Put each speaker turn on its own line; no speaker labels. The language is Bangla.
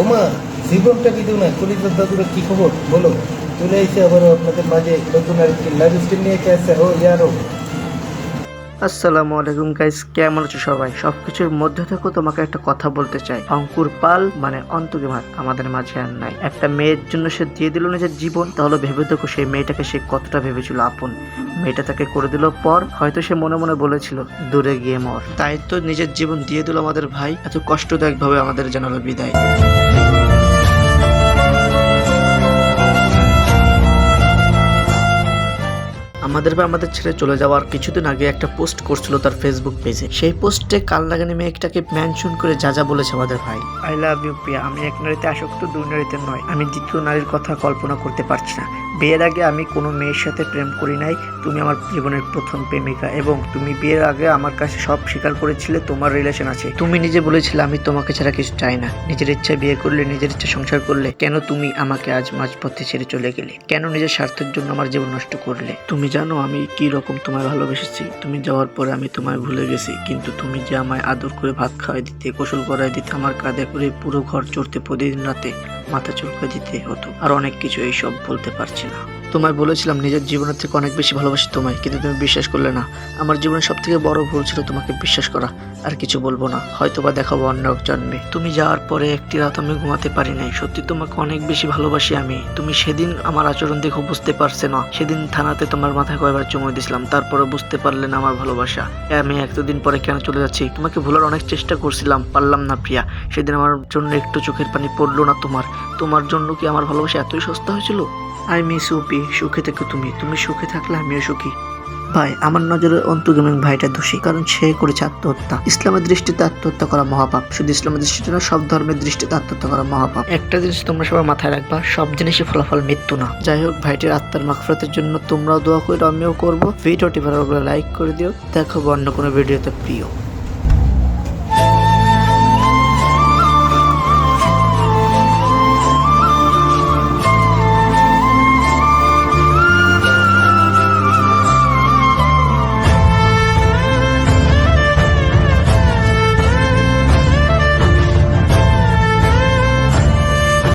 ওমা, জীবনটা বিদু না? কলিজার দাদুরা কি খবর? বলো। চলে এসে আবার আপনাদের মাঝে নতুন আরেকটি লাইভ স্ট্রিম নিয়ে আছে। ও ইয়ারো
আসসালামু আলাইকুম গাইস কেমন আছো সবাই? সবকিছুর মধ্যে থেকেও তোমাকে একটা কথা বলতে চাই। অঙ্কুর পাল মানে অন্তকিমাত আমাদের মাঝে আর নাই। একটা মেয়ের জন্য সে দিয়ে দিল নিজের জীবন। তাহলে ভেবে দেখো সেই মেয়েটাকে সে কতটা ভেবেছিল আপন। মেয়েটা তাকে করে দিল পর, হয়তো সে মনে মনে বলেছিল, দূরে গিয়ে মর। তাই তো নিজের জীবন দিয়ে দিল আমাদের ভাই। এত কষ্টদায়ক ভাবে আমাদের জানালো বিদায়। আমাদের ভাই আমাদের ছেড়ে চলে যাওয়ার কিছুদিন আগে একটা পোস্ট করছিল তার ফেসবুক পেজে সেই পোস্টে কাল লাগানি মেয়েটাকে মেনশন করে যা যা বলেছে আমাদের ভাই। I love you Priya. আমি এক নারীতে আসক্ত, দুই নারীতে নয়। আমি দ্বিতীয় নারীর কথা কল্পনা করতে পারছি না। বিয়ের আগে আমি কোনো মেয়ের সাথে প্রেম করি নাই। তুমি আমার জীবনের প্রথম প্রেমিকা এবং তুমি বিয়ের আগে আমার কাছে সব স্বীকার করেছিলে, তোমার রিলেশন আছে। তুমি নিজে বলেছিলে, আমি তোমাকে ছাড়া কিছু চাই না। নিজের ইচ্ছা বিয়ে করলে, নিজের ইচ্ছা সংসার করলে, কেন তুমি আমাকে আজ মাঝপথে ছেড়ে চলে গেলে? কেন নিজের স্বার্থের জন্য আমার জীবন নষ্ট করলে? তুমি জানো আমি কি রকম তোমায় ভালোবেসেছি। তুমি যাওয়ার পরে আমি তোমায় ভুলে গেছি, কিন্তু তুমি যে আমায় আদর করে ভাত খাওয়াই দিতে, গোসল করাই দিতে, আমার কাঁধে করে পুরো ঘর চড়তে প্রতিদিন রাতে মাথা চুলকে দিতে হতো, আর অনেক কিছু এইসব বলতে পারছি না। তোমায় বলেছিলাম নিজের জীবনের থেকে অনেক বেশি ভালোবাসি তোমায়, কিন্তু তুমি বিশ্বাস করলে না। আমার জীবনের সব থেকে বড় ভুল ছিল তোমাকে বিশ্বাস করা। আর কিছু বলব না। হয়তো বা দেখাবো অন্য জন্মে তুমি যাওয়ার পরে একটি রাত আমি ঘুমাতে পারি নাই। সত্যি তোমাকে অনেক বেশি ভালোবাসি আমি। তুমি সেদিন আমার আচরণ দেখে বুঝতে পারছে না। সেদিন থানাতে তোমার মাথায় কয়বার চুমো দিছিলাম তারপরে বুঝতে পারলে না আমার ভালোবাসা। আমি এতদিন পরে কেন চলে যাচ্ছি? তোমাকে ভোলার অনেক চেষ্টা করছিলাম। পারলাম না, প্রিয়া। সেদিন আমার জন্য একটু চোখের পানি পড়ল না তোমার। তোমার জন্য কি আমার ভালোবাসা এতই সস্তা হয়েছিল? আই মিস ইউপি সুখে থেকো তুমি। তুমি সুখে থাকলে আমিও সুখী। ভাই আমার নজরে অন্তু গেমিং ভাইটা দোষী কারণ সে করেছে আত্মহত্যা। ইসলামের দৃষ্টিতে আত্মহত্যা করা মহাপাপ। শুধু ইসলামের দৃষ্টিতে না সব ধর্মের দৃষ্টিতে আত্মহত্যা করা মহাপাপ। একটা জিনিস তোমরা সবাই মাথায় রাখবা সব জিনিসই ফলাফল মৃত্যু না। যাই হোক ভাইটির আত্মার মাফরতের জন্য তোমরাও দোয়া করে আমিও করব। ভিডিওটি ভালো লাগলে লাইক করে দিও। দেখো অন্য কোনো ভিডিওতে প্রিয়।